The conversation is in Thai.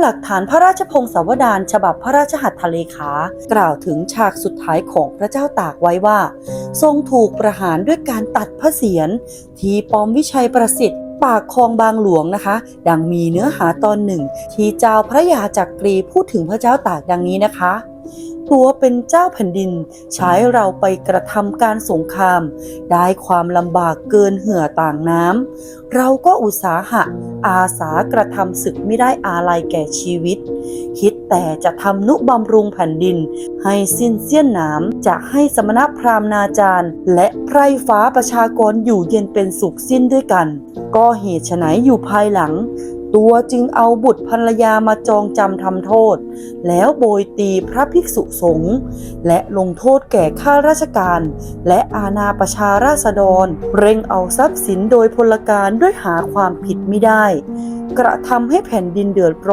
หลักฐานพระราชพงศาวดารฉบับพระราชหัตถเลขา กล่าวถึงฉากสุดท้ายของพระเจ้าตากไว้ว่า ทรงถูกประหารด้วยการตัดพระเศียรที่ปอมวิชัยประสิทธิ์ปากคลองบางหลวงนะคะ ดังมีเนื้อหาตอนหนึ่ง ที่เจ้าพระยาจักรีพูดถึงพระเจ้าตากดังนี้นะคะ ตัวเป็นเจ้าแผ่นดินใช้เราไปกระทำการสงคราม ได้ความลำบากเกินเหื่อต่างน้ำเราก็อุตสาหะ อาสากระทำศึกไม่ได้อาลัยแก่ชีวิต คิดแต่จะทำนุบำรุงแผ่นดิน ให้สิ้นเสี้ยนหนามจะให้สมณพราหมณ์นาจารย์ และไพร่ฟ้าประชากรอยู่เย็นเป็นสุขสิ้นด้วยกัน ก็เหตุไฉนอยู่ภายหลัง ตัวจึงเอาบุตรภรรยามาจองจำทำโทษ แล้วโบยตีพระภิกษุสงฆ์และลงโทษแก่ข้าราชการ และอาณาประชาราษฎร เร่งเอาทรัพย์สินโดยพลการด้วยหาความผิดไม่ได้ กระทำให้แผ่นดินเดือดร้อน